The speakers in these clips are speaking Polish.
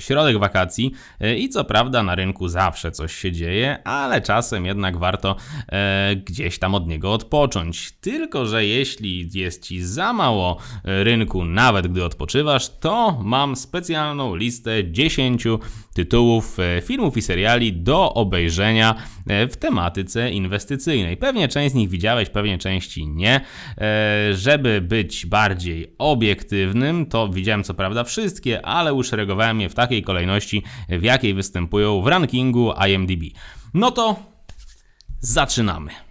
środek wakacji e, i co prawda na rynku zawsze coś się dzieje, ale czasem jednak warto e, gdzieś tam od niego odpocząć. Tylko, że jeśli jest ci za mało e, rynku, nawet gdy odpoczywasz, to mam specjalną listę 10 tytułów e, filmów i seriali do obejrzenia w tematyce inwestycyjnej. Pewnie część z nich widziałeś, pewnie części nie. E, Żeby być bardziej obiektywnym, to widziałem co prawda wszystkie, ale uszeregowałem je w takiej kolejności, w jakiej występują w rankingu IMDb. No to zaczynamy.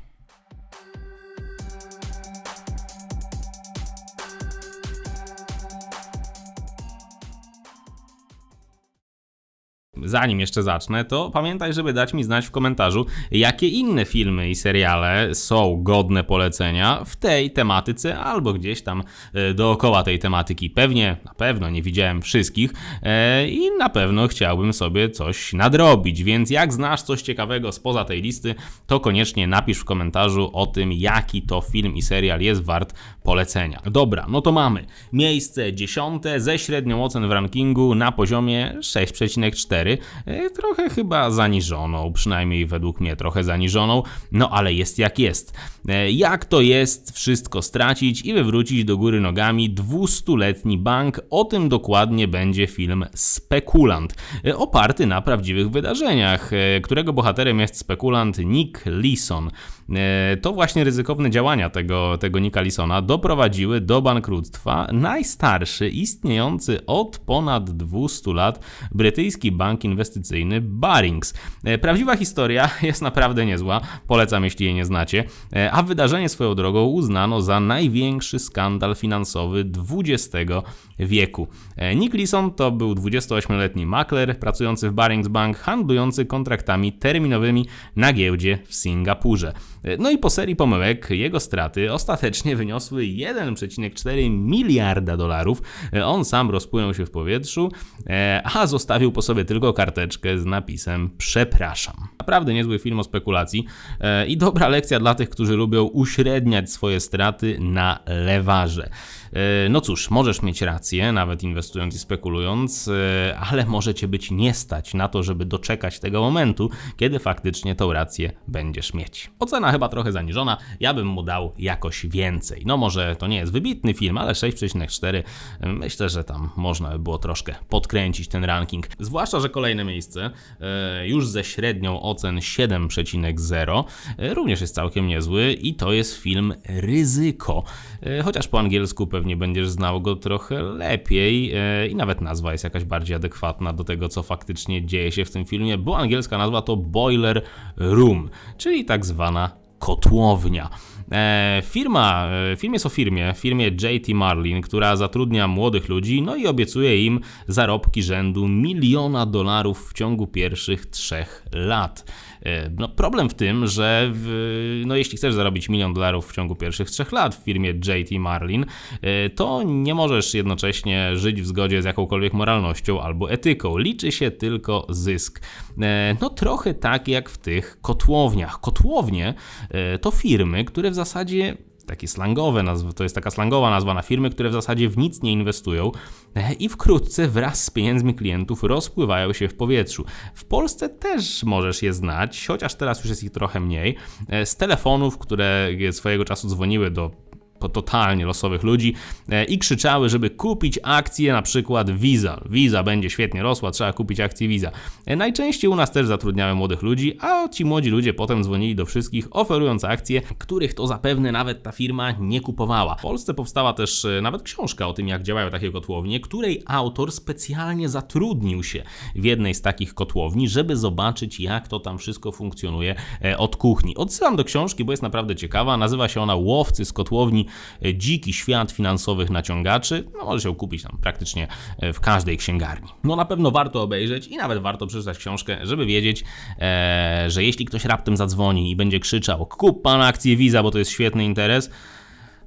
Zanim jeszcze zacznę, to pamiętaj, żeby dać mi znać w komentarzu, jakie inne filmy i seriale są godne polecenia w tej tematyce albo gdzieś tam e, dookoła tej tematyki. Pewnie, na pewno nie widziałem wszystkich e, i na pewno chciałbym sobie coś nadrobić, więc jak znasz coś ciekawego spoza tej listy, to koniecznie napisz w komentarzu o tym, jaki to film i serial jest wart polecenia. Dobra, no to mamy miejsce dziesiąte ze średnią ocen w rankingu na poziomie 6,4. E, Trochę chyba zaniżoną, przynajmniej według mnie trochę zaniżoną, no ale jest jak jest. E, Jak to jest wszystko stracić i wywrócić do góry nogami 200-letni bank? O tym dokładnie będzie film Spekulant, e, oparty na prawdziwych wydarzeniach, którego bohaterem jest spekulant Nick Leeson. E, To właśnie ryzykowne działania tego, tego Nicka Leesona doprowadziły do bankructwa najstarszy, istniejący od ponad 200 lat brytyjski bank inwestycyjny Barings. E, Prawdziwa historia jest naprawdę niezła, polecam jeśli jej nie znacie, E, a wydarzenie swoją drogą uznano za największy skandal finansowy XX wieku. Nick Leeson to był 28-letni makler pracujący w Barings Bank, handlujący kontraktami terminowymi na giełdzie w Singapurze. No i po serii pomyłek jego straty ostatecznie wyniosły 1,4 miliarda dolarów. On sam rozpłynął się w powietrzu, e, a zostawił po sobie tylko karteczkę z napisem przepraszam. Naprawdę niezły film o spekulacji e, i dobra lekcja dla tych, którzy lubią uśredniać swoje straty na lewarze. E, No cóż, możesz mieć rację, nawet inwestując i spekulując, ale może cię być nie stać na to, żeby doczekać tego momentu, kiedy faktycznie tą rację będziesz mieć. Ocena chyba trochę zaniżona, ja bym mu dał jakoś więcej. No może to nie jest wybitny film, ale 6,4 myślę, że tam można by było troszkę podkręcić ten ranking. Zwłaszcza, że kolejne miejsce, e, już ze średnią ocen 7,0, e, również jest całkiem niezły i to jest film Ryzyko. E, Chociaż po angielsku pewnie będziesz znał go trochę lepiej i nawet nazwa jest jakaś bardziej adekwatna do tego, co faktycznie dzieje się w tym filmie, bo angielska nazwa to Boiler Room, czyli tak zwana kotłownia. E, firma, e, film jest o firmie, firmie JT Marlin, która zatrudnia młodych ludzi, no i obiecuje im zarobki rzędu miliona dolarów w ciągu pierwszych trzech lat. E, No, problem w tym, że w, no, jeśli chcesz zarobić milion dolarów w ciągu pierwszych trzech lat w firmie JT Marlin, e, to nie możesz jednocześnie żyć w zgodzie z jakąkolwiek moralnością albo etyką. Liczy się tylko zysk. E, No trochę tak jak w tych kotłowniach. Kotłownie to firmy, które w zasadzie takie slangowe nazwy, to jest taka slangowa nazwa na firmy, które w zasadzie w nic nie inwestują e, i wkrótce wraz z pieniędzmi klientów rozpływają się w powietrzu. W Polsce też możesz je znać, chociaż teraz już jest ich trochę mniej, e, z telefonów, które swojego czasu dzwoniły do po totalnie losowych ludzi e, i krzyczały, żeby kupić akcje na przykład Visa. Visa będzie świetnie rosła, trzeba kupić akcje Visa. E, Najczęściej u nas też zatrudniały młodych ludzi, a ci młodzi ludzie potem dzwonili do wszystkich, oferując akcje, których to zapewne nawet ta firma nie kupowała. W Polsce powstała też e, nawet książka o tym, jak działają takie kotłownie, której autor specjalnie zatrudnił się w jednej z takich kotłowni, żeby zobaczyć, jak to tam wszystko funkcjonuje od kuchni. Odsyłam do książki, bo jest naprawdę ciekawa. Nazywa się ona Łowcy z kotłowni Dziki świat finansowych naciągaczy. No, może się kupić tam praktycznie e, w każdej księgarni. No na pewno warto obejrzeć i nawet warto przeczytać książkę, żeby wiedzieć, e, że jeśli ktoś raptem zadzwoni i będzie krzyczał kup pan akcję Visa, bo to jest świetny interes,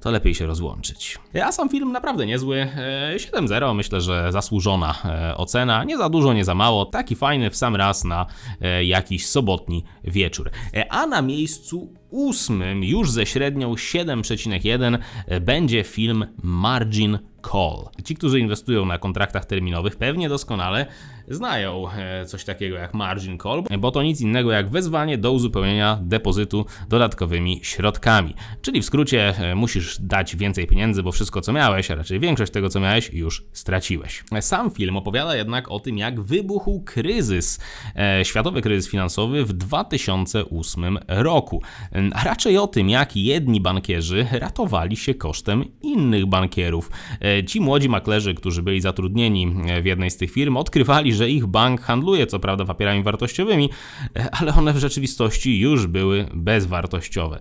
to lepiej się rozłączyć. A sam film naprawdę niezły. E, 7-0, myślę, że zasłużona e, ocena. Nie za dużo, nie za mało. Taki fajny w sam raz na e, jakiś sobotni wieczór. E, A na miejscu ósmym, już ze średnią 7,1, e, będzie film Margin call. Ci, którzy inwestują na kontraktach terminowych, pewnie doskonale znają e, coś takiego jak margin call, bo to nic innego jak wezwanie do uzupełnienia depozytu dodatkowymi środkami. Czyli w skrócie e, musisz dać więcej pieniędzy, bo wszystko co miałeś, a raczej większość tego co miałeś, już straciłeś. Sam film opowiada jednak o tym, jak wybuchł kryzys, e, światowy kryzys finansowy w 2008 roku, a raczej o tym, jak jedni bankierzy ratowali się kosztem innych bankierów. Ci młodzi maklerzy, którzy byli zatrudnieni w jednej z tych firm, odkrywali, że ich bank handluje co prawda papierami wartościowymi, ale one w rzeczywistości już były bezwartościowe.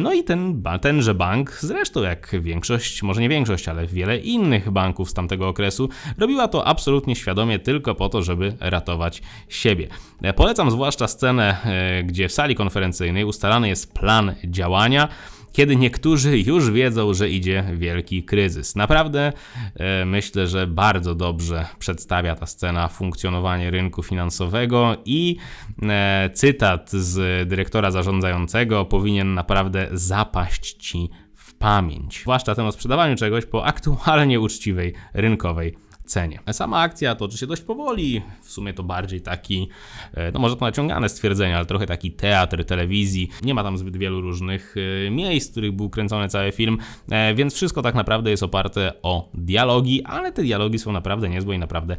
No i ten, tenże bank, zresztą jak większość, może nie większość, ale wiele innych banków z tamtego okresu, robiła to absolutnie świadomie tylko po to, żeby ratować siebie. Polecam zwłaszcza scenę, e, gdzie w sali konferencyjnej ustalany jest plan działania kiedy niektórzy już wiedzą, że idzie wielki kryzys. Naprawdę e, myślę, że bardzo dobrze przedstawia ta scena funkcjonowanie rynku finansowego i e, cytat z dyrektora zarządzającego powinien naprawdę zapaść ci w pamięć. Zwłaszcza ten o sprzedawaniu czegoś po aktualnie uczciwej rynkowej cenie. Sama akcja toczy się dość powoli, w sumie to bardziej taki, e, no może to naciągane stwierdzenie, ale trochę taki teatr telewizji. Nie ma tam zbyt wielu różnych e, miejsc, w których był kręcony cały film, e, więc wszystko tak naprawdę jest oparte o dialogi, ale te dialogi są naprawdę niezłe i naprawdę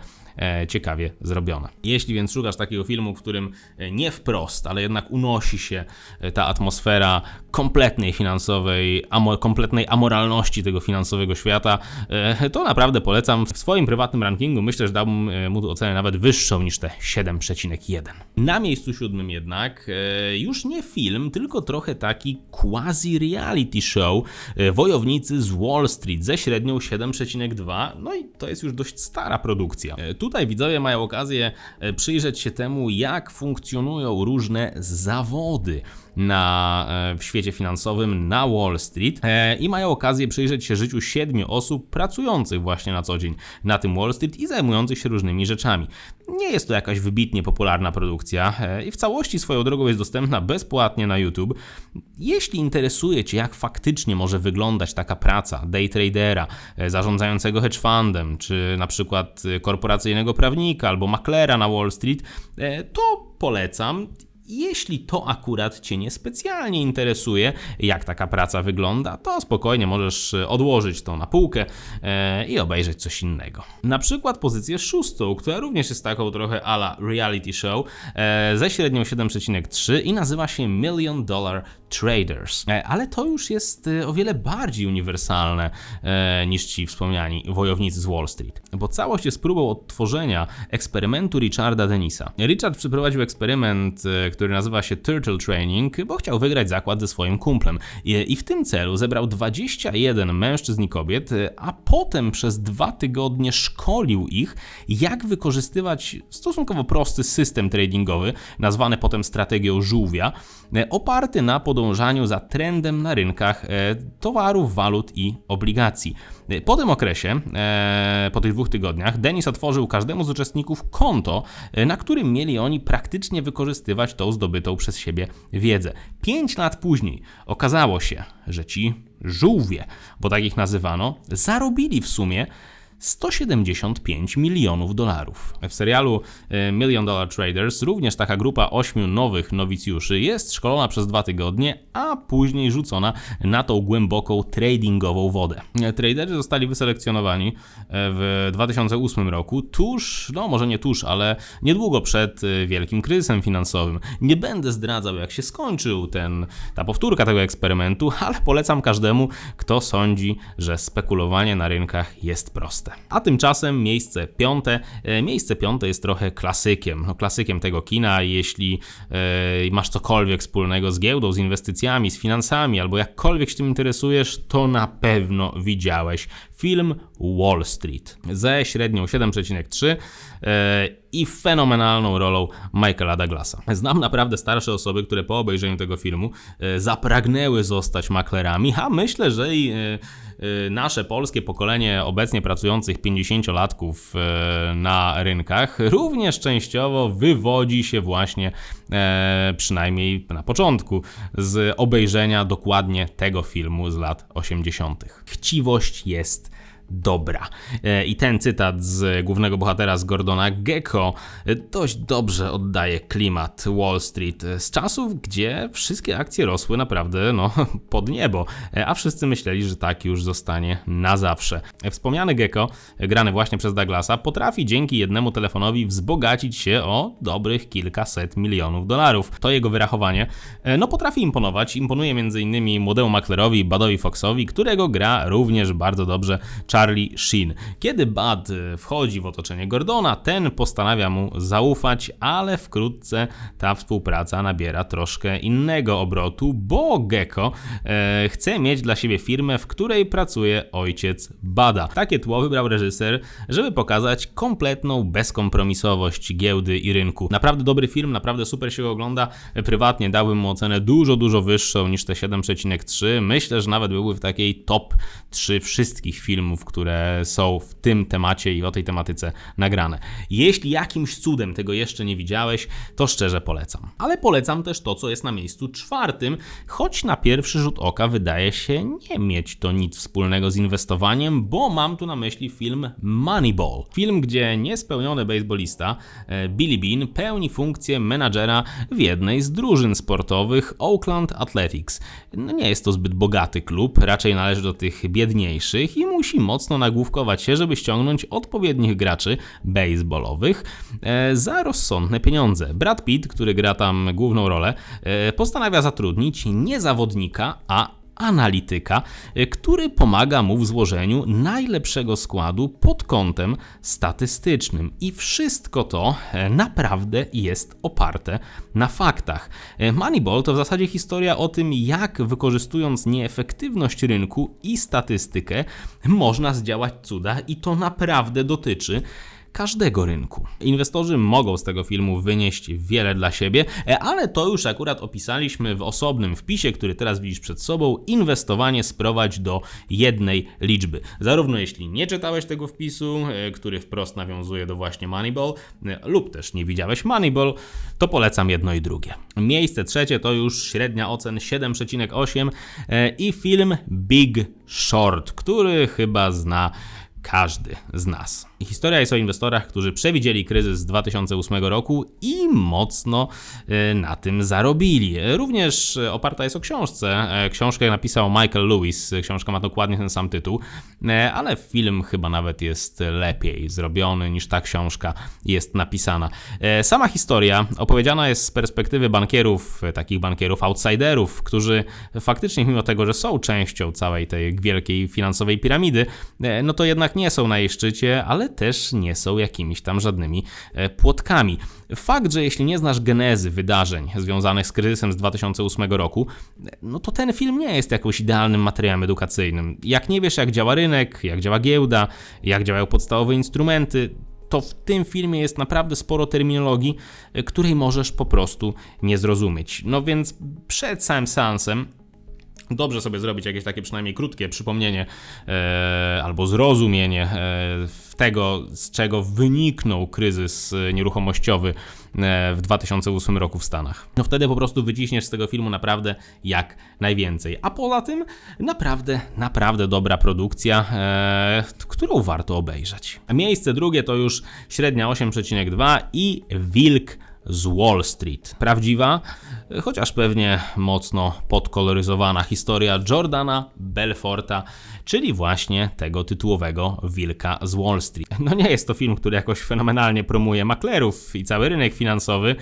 ciekawie zrobione. Jeśli więc szukasz takiego filmu, w którym nie wprost, ale jednak unosi się ta atmosfera kompletnej finansowej, amo, kompletnej amoralności tego finansowego świata, to naprawdę polecam w swoim prywatnym rankingu myślę, że dałbym e, mu ocenę nawet wyższą niż te 7,1. Na miejscu siódmym jednak e, już nie film, tylko trochę taki quasi-reality show e, Wojownicy z Wall Street ze średnią 7,2. No i to jest już dość stara produkcja. Tutaj widzowie mają okazję przyjrzeć się temu, jak funkcjonują różne zawody na, e, w świecie finansowym na Wall Street e, i mają okazję przyjrzeć się życiu siedmiu osób pracujących właśnie na co dzień na tym Wall Street i zajmujących się różnymi rzeczami. Nie jest to jakaś wybitnie popularna produkcja e, i w całości swoją drogą jest dostępna bezpłatnie na YouTube. Jeśli interesuje Cię, jak faktycznie może wyglądać taka praca day tradera, zarządzającego hedge fundem, czy na przykład korporacyjnego prawnika albo maklera na Wall Street, to polecam jeśli to akurat Cię niespecjalnie interesuje, jak taka praca wygląda, to spokojnie możesz e, odłożyć to na półkę e, i obejrzeć coś innego. Na przykład pozycję szóstą, która również jest taką trochę ala reality show, e, ze średnią 7,3 i nazywa się Million Dollar Traders. Ale to już jest o wiele bardziej uniwersalne niż ci wspomniani wojownicy z Wall Street, bo całość jest próbą odtworzenia eksperymentu Richarda Denisa. Richard przeprowadził eksperyment, który nazywa się Turtle Training, bo chciał wygrać zakład ze swoim kumplem. I w tym celu zebrał 21 mężczyzn i kobiet, a potem przez dwa tygodnie szkolił ich, jak wykorzystywać stosunkowo prosty system tradingowy, nazwany potem strategią żółwia, oparty na podążaniu za trendem na rynkach e, towarów, walut i obligacji. E, po tym okresie, e, po tych dwóch tygodniach, Denis otworzył każdemu z uczestników konto, na którym mieli oni praktycznie wykorzystywać tą zdobytą przez siebie wiedzę. Pięć lat później okazało się, że ci żółwie, bo tak ich nazywano, zarobili w sumie 175 milionów dolarów. W serialu e, Million Dollar Traders również taka grupa ośmiu nowych nowicjuszy jest szkolona przez dwa tygodnie, a później rzucona na tą głęboką tradingową wodę. E, traderzy zostali wyselekcjonowani e, w 2008 roku, tuż, no może nie tuż, ale niedługo przed wielkim kryzysem finansowym. Nie będę zdradzał, jak się skończył ten, ta powtórka tego eksperymentu, ale polecam każdemu, kto sądzi, że spekulowanie na rynkach jest proste. A tymczasem miejsce piąte. E, miejsce piąte jest trochę klasykiem. No, klasykiem tego kina, jeśli e, masz cokolwiek wspólnego z giełdą, z inwestycjami, z finansami, albo jakkolwiek się tym interesujesz, to na pewno widziałeś film Wall Street ze średnią 7,3 e, i fenomenalną rolą Michaela Douglasa. Znam naprawdę starsze osoby, które po obejrzeniu tego filmu zapragnęły zostać maklerami, a myślę, że i Y, nasze polskie pokolenie obecnie pracujących 50-latków y, na rynkach również częściowo wywodzi się właśnie, e, przynajmniej na początku, z obejrzenia dokładnie tego filmu z lat 80. Chciwość jest dobra. E, I ten cytat z głównego bohatera z Gordona Gecko e, dość dobrze oddaje klimat Wall Street z czasów, gdzie wszystkie akcje rosły naprawdę no, pod niebo, e, a wszyscy myśleli, że tak już zostanie na zawsze. Wspomniany Gecko, grany właśnie przez Douglasa, potrafi dzięki jednemu telefonowi wzbogacić się o dobrych kilkaset milionów dolarów. To jego wyrachowanie no, potrafi imponować. Imponuje m.in. młodemu maklerowi Badowi Foxowi, którego gra również bardzo dobrze Charlie Sheen. Kiedy Bud e, wchodzi w otoczenie Gordona, ten postanawia mu zaufać, ale wkrótce ta współpraca nabiera troszkę innego obrotu, bo Gecko e, chce mieć dla siebie firmę, w której pracuje ojciec Bada. Takie tło wybrał reżyser, żeby pokazać kompletną bezkompromisowość giełdy i rynku. Naprawdę dobry film, naprawdę super się go ogląda. Prywatnie dałbym mu ocenę dużo, dużo wyższą niż te 7,3. Myślę, że nawet byłby w takiej top 3 wszystkich filmów, które są w tym temacie i o tej tematyce nagrane. Jeśli jakimś cudem tego jeszcze nie widziałeś, to szczerze polecam. Ale polecam też to, co jest na miejscu czwartym, choć na pierwszy rzut oka wydaje się nie mieć to nic wspólnego z inwestowaniem, bo mam tu na myśli film Moneyball. Film, gdzie niespełniony baseballista e, Billy Bean pełni funkcję menadżera w jednej z drużyn sportowych Oakland Athletics. No nie jest to zbyt bogaty klub, raczej należy do tych biedniejszych i musi mocno nagłówkować się, żeby ściągnąć odpowiednich graczy baseballowych e, za rozsądne pieniądze. Brad Pitt, który gra tam główną rolę, e, postanawia zatrudnić nie zawodnika, a analityka, e, który pomaga mu w złożeniu najlepszego składu pod kątem statystycznym. I wszystko to e, naprawdę jest oparte na faktach. E, Moneyball to w zasadzie historia o tym, jak wykorzystując nieefektywność rynku i statystykę, można zdziałać cuda, i to naprawdę dotyczy każdego rynku. Inwestorzy mogą z tego filmu wynieść wiele dla siebie, e, ale to już akurat opisaliśmy w osobnym wpisie, który teraz widzisz przed sobą. Inwestowanie sprowadź do jednej liczby. Zarówno jeśli nie czytałeś tego wpisu, e, który wprost nawiązuje do właśnie Moneyball, e, lub też nie widziałeś Moneyball, to polecam jedno i drugie. Miejsce trzecie to już średnia ocen 7,8 i film Big Short, który chyba zna każdy z nas. Historia jest o inwestorach, którzy przewidzieli kryzys z 2008 roku i mocno e, na tym zarobili. Również oparta jest o książce. E, książkę napisał Michael Lewis. Książka ma dokładnie ten sam tytuł, e, ale film chyba nawet jest lepiej zrobiony niż ta książka jest napisana. Sama historia opowiedziana jest z perspektywy bankierów, takich bankierów outsiderów, którzy faktycznie mimo tego, że są częścią całej tej wielkiej finansowej piramidy, no to jednak nie są na jej szczycie, ale też nie są jakimiś tam żadnymi e, płotkami. Fakt, że jeśli nie znasz genezy wydarzeń związanych z kryzysem z 2008 roku, no to ten film nie jest jakimś idealnym materiałem edukacyjnym. Jak nie wiesz, jak działa rynek, jak działa giełda, jak działają podstawowe instrumenty, to w tym filmie jest naprawdę sporo terminologii, e, której możesz po prostu nie zrozumieć. No więc przed samym seansem dobrze sobie zrobić jakieś takie przynajmniej krótkie przypomnienie e, albo zrozumienie e, tego, z czego wyniknął kryzys e, nieruchomościowy e, w 2008 roku w Stanach. No wtedy po prostu wyciśniesz z tego filmu naprawdę jak najwięcej. A poza tym naprawdę, naprawdę dobra produkcja, e, którą warto obejrzeć. Miejsce drugie to już średnia 8,2 i Wilk z Wall Street. Prawdziwa, chociaż pewnie mocno podkoloryzowana historia Jordana Belforta, czyli właśnie tego tytułowego wilka z Wall Street. No nie jest to film, który jakoś fenomenalnie promuje maklerów i cały rynek finansowy,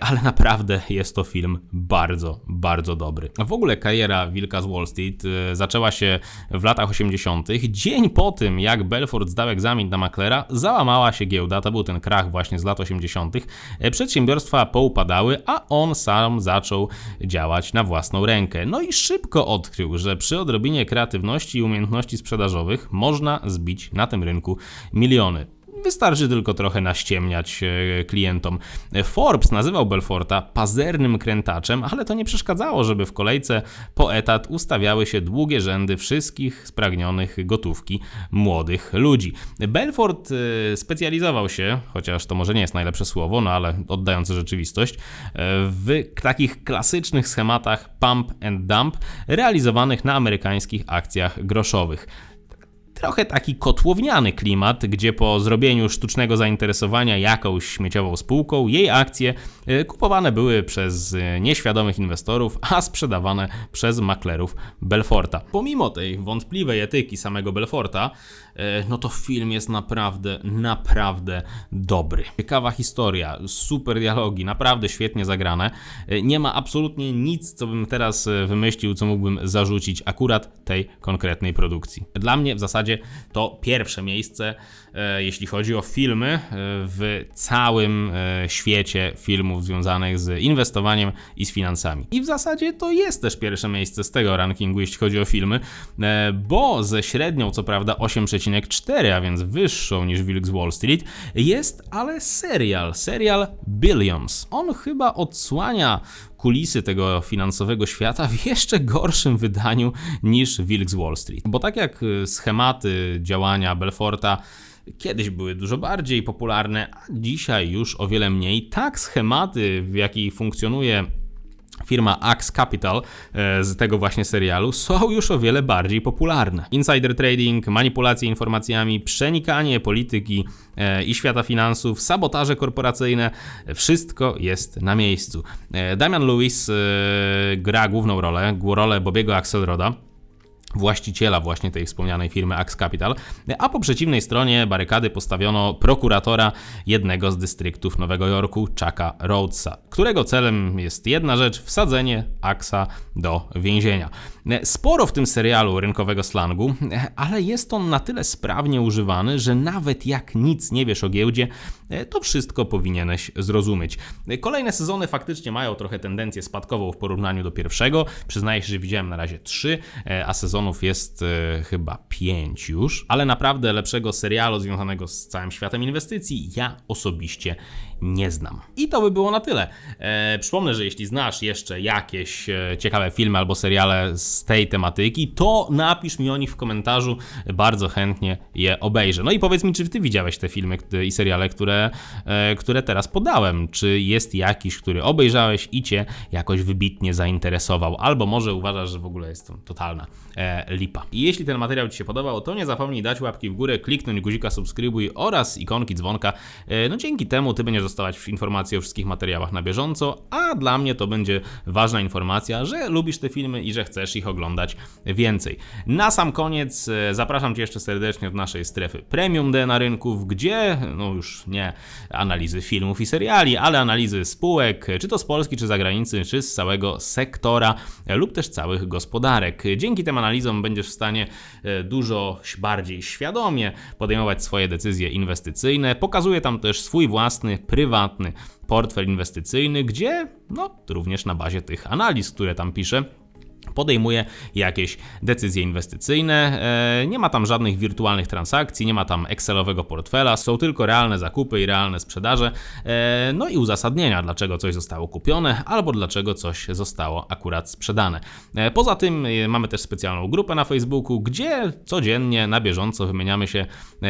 ale naprawdę jest to film bardzo, bardzo dobry. W ogóle kariera Wilka z Wall Street e, zaczęła się w latach 80. Dzień po tym, jak Belfort zdał egzamin na maklera, załamała się giełda, to był ten krach właśnie z lat 80. E, przedsiębiorstwa poupadały, a on sam zaczął działać na własną rękę. No i szybko odkrył, że przy odrobinie kreatywności i umiejętności sprzedażowych można zbić na tym rynku miliony. Wystarczy tylko trochę naściemniać e, klientom. Forbes nazywał Belforta pazernym krętaczem, ale to nie przeszkadzało, żeby w kolejce po etat ustawiały się długie rzędy wszystkich spragnionych gotówki młodych ludzi. Belfort e, specjalizował się, chociaż to może nie jest najlepsze słowo, no ale oddające rzeczywistość, e, w takich klasycznych schematach pump and dump realizowanych na amerykańskich akcjach groszowych trochę taki kotłowniany klimat, gdzie po zrobieniu sztucznego zainteresowania jakąś śmieciową spółką jej akcje e, kupowane były przez e, nieświadomych inwestorów, a sprzedawane przez maklerów Belforta. Pomimo tej wątpliwej etyki samego Belforta, e, no to film jest naprawdę, naprawdę dobry. Ciekawa historia, super dialogi, naprawdę świetnie zagrane. Nie ma absolutnie nic, co bym teraz wymyślił, co mógłbym zarzucić akurat tej konkretnej produkcji. Dla mnie w zasadzie to pierwsze miejsce, e, jeśli chodzi o filmy e, w całym e, świecie filmów związanych z inwestowaniem i z finansami. I w zasadzie to jest też pierwsze miejsce z tego rankingu, jeśli chodzi o filmy, bo ze średnią, co prawda 8,4, a więc wyższą niż Wilk z Wall Street, jest ale serial, serial Billions. On chyba odsłania kulisy tego finansowego świata w jeszcze gorszym wydaniu niż Wilk z Wall Street. Bo tak jak y, schematy działania Belforta kiedyś były dużo bardziej popularne, a dzisiaj już o wiele mniej, tak schematy, w jaki funkcjonuje firma Axe Capital e, z tego właśnie serialu są już o wiele bardziej popularne. Insider trading, manipulacje informacjami, przenikanie polityki e, i świata finansów, sabotaże korporacyjne, wszystko jest na miejscu. E, Damian Lewis gra główną rolę, rolę Bobiego Axelroda właściciela właśnie tej wspomnianej firmy Axe Capital, a po przeciwnej stronie barykady postawiono prokuratora jednego z dystryktów Nowego Jorku, Chucka Rhodesa, którego celem jest jedna rzecz, wsadzenie Axa do więzienia. Sporo w tym serialu rynkowego slangu, ale jest on na tyle sprawnie używany, że nawet jak nic nie wiesz o giełdzie, to wszystko powinieneś zrozumieć. Kolejne sezony faktycznie mają trochę tendencję spadkową w porównaniu do pierwszego. Przyznaję się, że widziałem na razie trzy, a sezonów jest e, chyba pięć już, ale naprawdę lepszego serialu związanego z całym światem inwestycji ja osobiście nie znam. I to by było na tyle. E, przypomnę, że jeśli znasz jeszcze jakieś e, ciekawe filmy albo seriale z tej tematyki, to napisz mi o nich w komentarzu, bardzo chętnie je obejrzę. No i powiedz mi, czy ty widziałeś te filmy i seriale, które, e, które teraz podałem? Czy jest jakiś, który obejrzałeś i cię jakoś wybitnie zainteresował, albo może uważasz, że w ogóle jest to totalna e, lipa. I jeśli ten materiał Ci się podobał, to nie zapomnij dać łapki w górę, kliknąć guzika subskrybuj oraz ikonki dzwonka. No dzięki temu Ty będziesz dostawać informacje o wszystkich materiałach na bieżąco, a dla mnie to będzie ważna informacja, że lubisz te filmy i że chcesz ich oglądać więcej. Na sam koniec e, zapraszam Cię jeszcze serdecznie do naszej strefy Premium D na rynków, gdzie no już nie analizy filmów i seriali, ale analizy spółek, czy to z Polski, czy zagranicy, czy z całego sektora lub też całych gospodarek. Dzięki tym analizom będziesz w stanie e, dużo bardziej świadomie podejmować swoje decyzje inwestycyjne. Pokazuję tam też swój własny, prywatny portfel inwestycyjny, gdzie no również na bazie tych analiz, które tam piszę, podejmuje jakieś decyzje inwestycyjne. E, Nie ma tam żadnych wirtualnych transakcji, nie ma tam Excelowego portfela, są tylko realne zakupy i realne sprzedaże, e, no i uzasadnienia, dlaczego coś zostało kupione albo dlaczego coś zostało akurat sprzedane. E, Poza tym mamy też specjalną grupę na Facebooku, gdzie codziennie na bieżąco wymieniamy się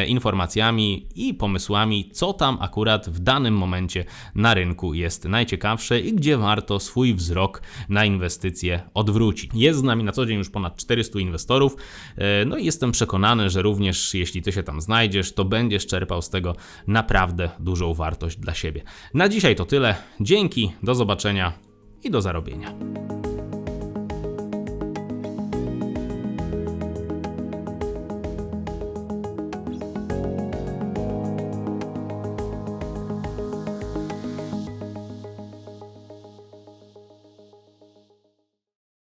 informacjami i pomysłami, co tam akurat w danym momencie na rynku jest najciekawsze i gdzie warto swój wzrok na inwestycje odwrócić. Jest z nami na co dzień już ponad 400 inwestorów, e, no i jestem przekonany, że również jeśli ty się tam znajdziesz, to będziesz czerpał z tego naprawdę dużą wartość dla siebie. Na dzisiaj to tyle. Dzięki, do zobaczenia i do zarobienia.